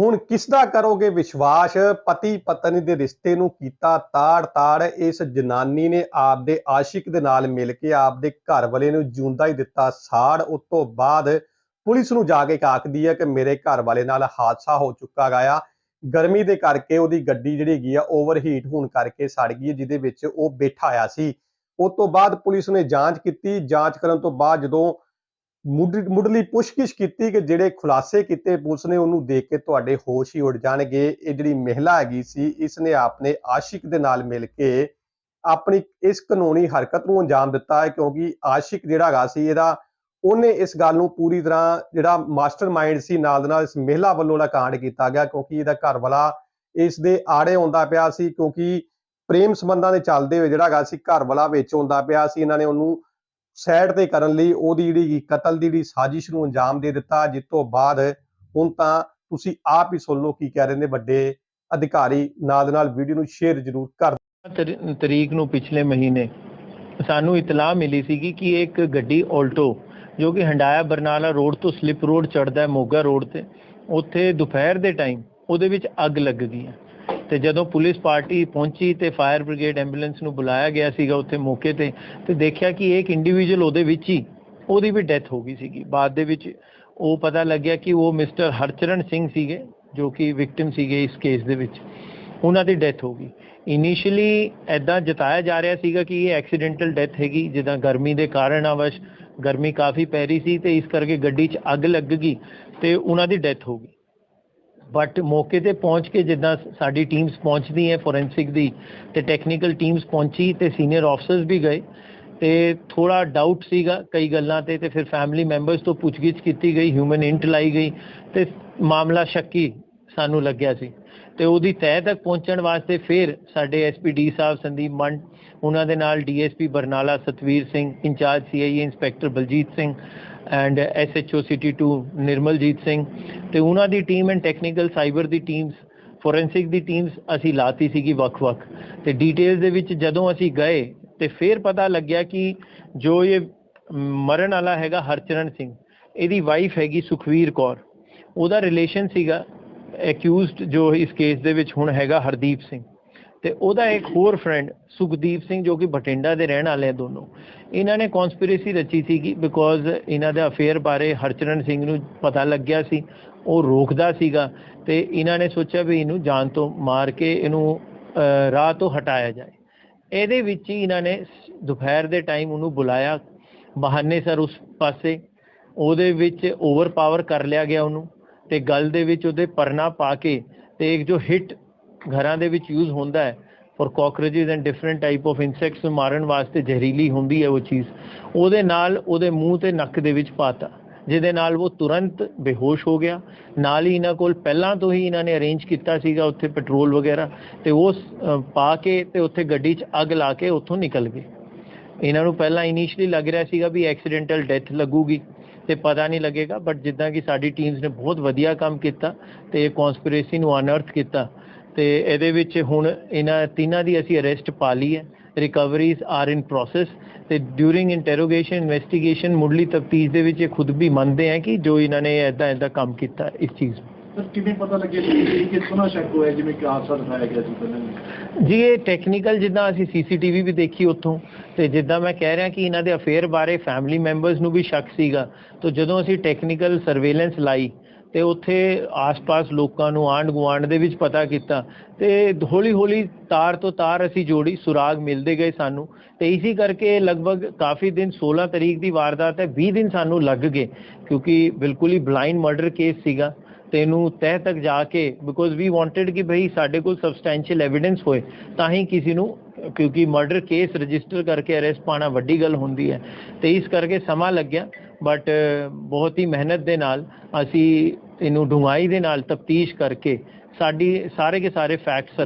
ਹੁਣ ਕਿਸ ਦਾ ਕਰੋਗੇ ਵਿਸ਼ਵਾਸ? ਪਤੀ ਪਤਨੀ ਦੇ ਰਿਸ਼ਤੇ ਨੂੰ ਕੀਤਾ ਤਾੜ-ਤਾੜ ਇਸ ਜਨਾਨੀ ਨੇ ਆਪਦੇ ਆਸ਼ਿਕ ਦੇ ਨਾਲ ਮਿਲ ਕੇ ਆਪਦੇ ਘਰ ਵਾਲੇ ਨੂੰ ਜੂੰਦਾ ਹੀ ਦਿੱਤਾ ਸਾੜ। ਉਸ ਤੋਂ ਬਾਅਦ ਪੁਲਿਸ ਨੂੰ ਜਾ ਕੇ ਕਾਕਦੀ ਹੈ ਕਿ ਮੇਰੇ ਘਰ ਵਾਲੇ ਨਾਲ ਹਾਦਸਾ ਹੋ ਚੁੱਕਾ ਗਿਆ ਗਰਮੀ ਦੇ ਕਰਕੇ ਉਹਦੀ ਗੱਡੀ ਜਿਹੜੀ ਹੈਗੀ ਆ ਓਵਰਹੀਟ ਹੋਣ ਕਰਕੇ ਸੜ ਗਈ ਹੈ, ਜਿਹਦੇ ਵਿੱਚ ਉਹ ਬੈਠਾ ਆਇਆ ਸੀ। ਉਸ ਤੋਂ ਬਾਅਦ ਪੁਲਿਸ ਨੇ ਜਾਂਚ ਕੀਤੀ। ਜਾਂਚ ਕਰਨ ਤੋਂ ਬਾਅਦ ਜਦੋਂ ਮੁੱਢਲੀ ਪੁੱਛਗਿੱਛ ਕੀਤੀ ਕਿ ਜਿਹੜੇ ਖੁਲਾਸੇ ਕੀਤੇ ਪੁਲਿਸ ਨੇ ਉਹਨੂੰ ਦੇਖ ਕੇ ਤੁਹਾਡੇ ਹੋਸ਼ ਹੀ ਉੱਡ ਜਾਣਗੇ। ਇਹ ਜਿਹੜੀ ਮਹਿਲਾ ਹੈਗੀ ਸੀ ਇਸ ਨੇ ਆਪਣੇ ਆਸ਼ਿਕ ਦੇ ਨਾਲ ਮਿਲ ਕੇ ਆਪਣੀ ਇਸ ਕਾਨੂੰਨੀ ਹਰਕਤ ਨੂੰ ਅੰਜਾਮ ਦਿੱਤਾ ਹੈ ਕਿਉਂਕਿ ਆਸ਼ਿਕ ਜਿਹੜਾ ਹੈਗਾ ਸੀ, ਇਹਦਾ ਉਹਨੇ ਇਸ ਗੱਲ ਨੂੰ ਪੂਰੀ ਤਰ੍ਹਾਂ ਜਿਹੜਾ ਮਾਸਟਰਮਾਈਂਡ ਸੀ, ਨਾਲ ਦੇ ਨਾਲ ਇਸ ਮਹਿਲਾ ਵੱਲੋਂ ਦਾ ਕਾਂਡ ਕੀਤਾ ਗਿਆ ਕਿਉਂਕਿ ਇਹਦਾ ਘਰ ਵਾਲਾ ਇਸ ਦੇ ਆੜੇ ਆਉਂਦਾ ਪਿਆ ਸੀ ਕਿਉਂਕਿ ਪ੍ਰੇਮ ਸੰਬੰਧਾਂ ਦੇ ਚੱਲਦੇ ਹੋਏ ਜਿਹੜਾ ਹੈਗਾ ਸੀ ਘਰ ਵਾਲਾ ਵਿੱਚ ਆਉਂਦਾ ਪਿਆ ਸੀ। ਇਹਨਾਂ ਨੇ ਉਹਨੂੰ ਸਾਈਡ ਤੇ ਕਰਨ ਲਈ ਉਹਦੀ ਜਿਹੜੀ ਕਤਲ ਦੀ ਜਿਹੜੀ ਸਾਜ਼ਿਸ਼ ਨੂੰ ਅੰਜਾਮ ਦੇ ਦਿੱਤਾ, ਜਿਸ ਤੋਂ ਬਾਅਦ ਹੁਣ ਤਾਂ ਤੁਸੀਂ ਆਪ ਹੀ ਸੁਣ ਲਓ ਕੀ ਕਹਿ ਰਹੇ ਨੇ ਵੱਡੇ ਅਧਿਕਾਰੀ, ਨਾਲ ਨਾਲ ਵੀਡੀਓ ਨੂੰ ਸ਼ੇਅਰ ਜ਼ਰੂਰ ਕਰ ਤਰੀਕ ਨੂੰ ਪਿਛਲੇ ਮਹੀਨੇ ਸਾਨੂੰ ਇਤਲਾਹ ਮਿਲੀ ਸੀਗੀ ਕਿ ਇੱਕ ਗੱਡੀ ਆਲਟੋ ਜੋ ਕਿ ਹੰਡਾਇਆ ਬਰਨਾਲਾ ਰੋਡ ਤੋਂ ਸਲਿਪ ਰੋਡ ਚੜਦਾ ਹੈ, ਮੋਗਾ ਰੋਡ ਤੇ, ਉੱਥੇ ਦੁਪਹਿਰ ਦੇ ਟਾਈਮ ਉਹਦੇ ਵਿੱਚ ਅੱਗ ਲੱਗ ਗਈ ਹੈ। ਤੇ ਜਦੋਂ ਪੁਲਿਸ ਪਾਰਟੀ ਪਹੁੰਚੀ ਤੇ ਫਾਇਰ ਬ੍ਰਿਗੇਡ ਐਂਬੂਲੈਂਸ ਨੂੰ ਬੁਲਾਇਆ ਗਿਆ ਸੀਗਾ ਉੱਥੇ ਮੌਕੇ ਤੇ ਤੇ ਦੇਖਿਆ ਕਿ ਇੱਕ ਇੰਡੀਵਿਜੂਅਲ ਉਹਦੇ ਵਿੱਚ ਹੀ, ਉਹਦੀ ਵੀ ਡੈਥ ਹੋ ਗਈ ਸੀਗੀ। ਬਾਅਦ ਦੇ ਵਿੱਚ ਉਹ ਪਤਾ ਲੱਗਿਆ ਕਿ ਉਹ ਮਿਸਟਰ ਹਰਚਰਨ ਸਿੰਘ ਸੀਗੇ, ਜੋ ਕਿ ਵਿਕਟਿਮ ਸੀਗੇ ਇਸ ਕੇਸ ਦੇ ਵਿੱਚ। ਉਹਨਾਂ ਦੀ ਡੈਥ ਹੋ ਗਈ। ਇਨੀਸ਼ੀਅਲੀ ਐਦਾਂ ਜਤਾਇਆ ਜਾ ਰਿਹਾ ਸੀਗਾ ਕਿ ਇਹ ਐਕਸੀਡੈਂਟਲ ਡੈਥ ਹੈਗੀ, ਜਿੱਦਾਂ ਗਰਮੀ ਦੇ ਕਾਰਨ ਆਵਸ਼, ਗਰਮੀ ਕਾਫੀ ਪੈ ਰਹੀ ਸੀ ਤੇ ਇਸ ਕਰਕੇ ਗੱਡੀ 'ਚ ਅੱਗ ਲੱਗ ਗਈ ਤੇ ਉਹਨਾਂ ਦੀ ਡੈਥ ਹੋ ਗਈ। ਬਟ ਮੌਕੇ ਤੇ ਪਹੁੰਚ ਕੇ ਜਿੱਦਾਂ ਸਾਡੀ ਟੀਮਸ ਪਹੁੰਚਦੀ ਹੈ ਫੋਰੈਂਸਿਕ ਦੀ ਤੇ ਟੈਕਨੀਕਲ ਟੀਮਸ ਪਹੁੰਚੀ ਤੇ ਸੀਨੀਅਰ ਆਫਸਰਸ ਵੀ ਗਏ ਤੇ ਥੋੜਾ ਡਾਊਟ ਸੀਗਾ ਕਈ ਗੱਲਾਂ ਤੇ ਤੇ ਫਿਰ ਫੈਮਿਲੀ ਮੈਂਬਰਸ ਤੋਂ ਪੁੱਛਗਿੱਛ ਕੀਤੀ ਗਈ ਹਿਊਮਨ ਇੰਟ ਲਾਈ ਗਈ ਤੇ ਮਾਮਲਾ ਸ਼ੱਕੀ ਸਾਨੂੰ ਲੱਗਿਆ ਸੀ। ਤੇ ਉਹਦੀ ਤਹਿ ਤੱਕ ਪਹੁੰਚਣ ਵਾਸਤੇ ਫਿਰ ਸਾਡੇ ਐਸਪੀਡੀ ਸਾਹਿਬ ਸੰਦੀਪ ਮੰਡ, ਉਹਨਾਂ ਦੇ ਨਾਲ DSP Barnala Satvir Singh, incharge CIA inspector Baljit Singh and SHO city 2 Nirmaljit Singh ਤੇ ਉਹਨਾਂ ਦੀ ਟੀਮ ਐਂਡ ਟੈਕਨੀਕਲ ਸਾਈਬਰ ਦੀ ਟੀਮਸ ਫੋਰੈਂਸਿਕ ਦੀ ਟੀਮਸ ਅਸੀਂ ਲਾਤੀ ਸੀਗੀ ਵੱਖ-ਵੱਖ ਤੇ ਡਿਟੇਲਸ ਦੇ ਵਿੱਚ ਜਦੋਂ ਅਸੀਂ ਗਏ ਤੇ ਫਿਰ ਪਤਾ ਲੱਗਿਆ ਕਿ ਜੋ ਇਹ ਮਰਨ ਵਾਲਾ ਹੈਗਾ ਹਰਚਰਨ ਸਿੰਘ, ਇਹਦੀ ਵਾਈਫ ਹੈਗੀ ਸੁਖਵੀਰ ਕੌਰ, ਉਹਦਾ ਰਿਲੇਸ਼ਨ ਸੀਗਾ ਐਕਿਊਜ਼ਡ ਜੋ ਇਸ ਕੇਸ ਦੇ ਵਿੱਚ ਹੁਣ ਹੈਗਾ ਹਰਦੀਪ ਸਿੰਘ। ਤੇ ਉਹਦਾ ਇੱਕ ਹੋਰ ਫਰੈਂਡ ਸੁਖਦੀਪ ਸਿੰਘ ਜੋ ਕਿ ਬਠਿੰਡਾ ਦੇ ਰਹਿਣ ਵਾਲੇ ਆ ਦੋਨੋਂ। ਇਹਨਾਂ ਨੇ ਕਨਸਪੀਰੇਸੀ ਰਚੀ ਸੀਗੀ ਬਿਕੋਜ਼ ਇਹਨਾਂ ਦੇ ਅਫੇਅਰ ਬਾਰੇ ਹਰਚਰਨ ਸਿੰਘ ਨੂੰ ਪਤਾ ਲੱਗਿਆ ਸੀ। ਉਹ ਰੋਕਦਾ ਸੀਗਾ ਤੇ ਇਹਨਾਂ ਨੇ ਸੋਚਿਆ ਵੀ ਇਹਨੂੰ ਜਾਨ ਤੋਂ ਮਾਰ ਕੇ ਇਹਨੂੰ ਰਾਹ ਤੋਂ ਹਟਾਇਆ ਜਾਏ। ਇਹਦੇ ਵਿੱਚ ਹੀ ਇਹਨਾਂ ਨੇ ਦੁਪਹਿਰ ਦੇ ਟਾਈਮ ਉਹਨੂੰ ਬੁਲਾਇਆ। ਬਹਾਨੇ ਸਰ ਉਸ ਪਾਸੇ। ਉਹਦੇ ਵਿੱਚ ਓਵਰਪਾਵਰ ਕਰ ਲਿਆ ਗਿਆ ਉਹਨੂੰ। ਤੇ ਗਲ ਦੇ ਵਿੱਚ ਉਹਦੇ ਪਰਨਾ ਪਾ ਕੇ ਤੇ ਇੱਕ ਜੋ ਹਿੱਟ ਘਰਾਂ ਦੇ ਵਿੱਚ ਯੂਜ਼ ਹੁੰਦਾ ਹੈ for cockroaches and different type of insects ਨੂੰ ਮਾਰਨ ਵਾਸਤੇ ਜ਼ਹਿਰੀਲੀ ਹੁੰਦੀ ਹੈ ਉਹ ਚੀਜ਼, ਉਹਦੇ ਨਾਲ ਉਹਦੇ ਮੂੰਹ ਤੇ ਨੱਕ ਦੇ ਵਿੱਚ ਪਾਤਾ, ਜਿਹਦੇ ਨਾਲ ਉਹ ਤੁਰੰਤ ਬੇਹੋਸ਼ ਹੋ ਗਿਆ, ਨਾਲ ਹੀ ਇਹਨਾਂ ਕੋਲ ਪਹਿਲਾਂ ਤੋਂ ਹੀ ਇਹਨਾਂ ਨੇ ਅਰੇਂਜ ਕੀਤਾ ਸੀਗਾ ਉੱਥੇ ਪੈਟਰੋਲ ਵਗੈਰਾ, ਤੇ ਉਹ ਪਾ ਕੇ ਤੇ ਉੱਥੇ ਗੱਡੀ 'ਚ ਅੱਗ ਲਾ ਕੇ ਉੱਥੋਂ ਨਿਕਲ ਗਏ। ਇਹਨਾਂ ਨੂੰ ਪਹਿਲਾਂ ਇਨੀਸ਼ੀਅਲੀ ਲੱਗ ਰਿਹਾ ਸੀਗਾ ਵੀ ਐਕਸੀਡੈਂਟਲ ਡੈਥ ਲੱਗੂਗੀ ਤੇ ਪਤਾ ਨਹੀਂ ਲੱਗੇਗਾ ਬਟ ਜਿੱਦਾਂ ਕਿ ਸਾਡੀ ਟੀਮਸ ਨੇ ਬਹੁਤ ਵਧੀਆ ਕੰਮ ਕੀਤਾ ਤੇ ਇਹ ਕਨਸਪੀਰੇਸੀ ਨੂੰ ਅਨਅਰਥ ਕੀਤਾ ਤੇ ਇਹਦੇ ਵਿੱਚ ਹੁਣ ਇਹਨਾਂ ਤਿੰਨਾਂ ਦੀ ਅਸੀਂ ਅਰੈਸਟ ਪਾ ਲਈ ਹੈ ਰਿਕਵਰੀਜ਼ ਆਰ ਇਨ ਪ੍ਰੋਸੈਸ ਤੇ ਡਿਊਰਿੰਗ ਇੰਟਰੋਗੇਸ਼ਨ ਇਨਵੈਸਟੀਗੇਸ਼ਨ ਮੁੱਢਲੀ ਤਫਤੀਸ਼ ਦੇ ਵਿੱਚ ਇਹ ਖੁਦ ਵੀ ਮੰਨਦੇ ਆ ਕਿ ਜੋ ਇਹਨਾਂ ਨੇ ਐਦਾਂ ਐਦਾਂ ਕੰਮ ਕੀਤਾ ਇਸ ਚੀਜ਼ ਨੂੰ। ਸਰ, ਕਿਵੇਂ ਪਤਾ ਲੱਗਿਆ ਕਿ ਕਿ ਕਿਸਨਾ ਸ਼ੱਕ ਹੋਇਆ, ਜਿਵੇਂ ਕਿ ਹਾਦਸਾ ਦਿਖਾਇਆ ਗਿਆ ਸੀ ਪਹਿਲਾਂ ਵੀ? ਜੀ, ਇਹ ਟੈਕਨੀਕਲ ਜਿੱਦਾਂ ਅਸੀਂ ਸੀਸੀਟੀਵੀ ਵੀ ਦੇਖੀ ਉੱਥੋਂ, ਤੇ ਜਿੱਦਾਂ ਮੈਂ ਕਹਿ ਰਿਹਾ ਕਿ ਇਹਨਾਂ ਦੇ ਅਫੇਅਰ ਬਾਰੇ ਫੈਮਿਲੀ ਮੈਂਬਰਸ ਨੂੰ ਵੀ ਸ਼ੱਕ ਸੀਗਾ। ਤਾਂ ਜਦੋਂ ਅਸੀਂ ਟੈਕਨੀਕਲ ਸਰਵੇਲੈਂਸ ਲਾਈ, ਤੇ ਉੱਥੇ ਆਸ-ਪਾਸ ਲੋਕਾਂ ਨੂੰ ਆਂਢ ਗੁਆਂਢ ਦੇ ਵਿੱਚ ਪਤਾ ਕੀਤਾ, ਤੇ ਹੌਲੀ ਹੌਲੀ ਤਾਰ ਤੋਂ ਤਾਰ ਅਸੀਂ ਜੋੜੀ, ਸੁਰਾਗ ਮਿਲਦੇ ਗਏ ਸਾਨੂੰ। ਤੇ ਇਸੇ ਕਰਕੇ ਲਗਭਗ ਕਾਫੀ ਦਿਨ 16 ਤਰੀਕ ਦੀ ਵਾਰਦਾਤ ਹੈ 20 ਦਿਨ ਸਾਨੂੰ ਲੱਗ ਗਏ, ਕਿਉਂਕਿ ਬਿਲਕੁਲ ਹੀ ਬਲਾਈਂਡ ਮਰਡਰ ਕੇਸ ਸੀਗਾ। ਤੇ ਇਹਨੂੰ ਤਹਿ ਤੱਕ ਜਾ ਕੇ ਬਿਕੋਜ਼ ਵੀ ਵਾਂਟਡ ਕਿ ਭਈ ਸਾਡੇ ਕੋਲ ਸਬਸਟੈਂਸ਼ੀਅਲ ਐਵੀਡੈਂਸ ਹੋਏ, ਤਾਂ ਹੀ ਕਿਸੇ ਨੂੰ, ਕਿਉਂਕਿ ਮਰਡਰ ਕੇਸ ਰਜਿਸਟਰ ਕਰਕੇ ਅਰੈਸਟ ਪਾਣਾ ਵੱਡੀ ਗੱਲ ਹੁੰਦੀ ਹੈ। ਤੇ ਇਸ ਕਰਕੇ ਸਮਾਂ ਲੱਗਿਆ ਬਟ ਬਹੁਤ ਹੀ ਮਿਹਨਤ ਦੇ ਨਾਲ ਅਸੀਂ ਇਹਨੂੰ ਡੂੰਘਾਈ ਦੇ ਨਾਲ ਤਫਤੀਸ਼ ਕਰਕੇ ਸਾਡੀ, ਸਾਰੇ ਕੇ ਸਾਰੇ ਫੈਕਟਸ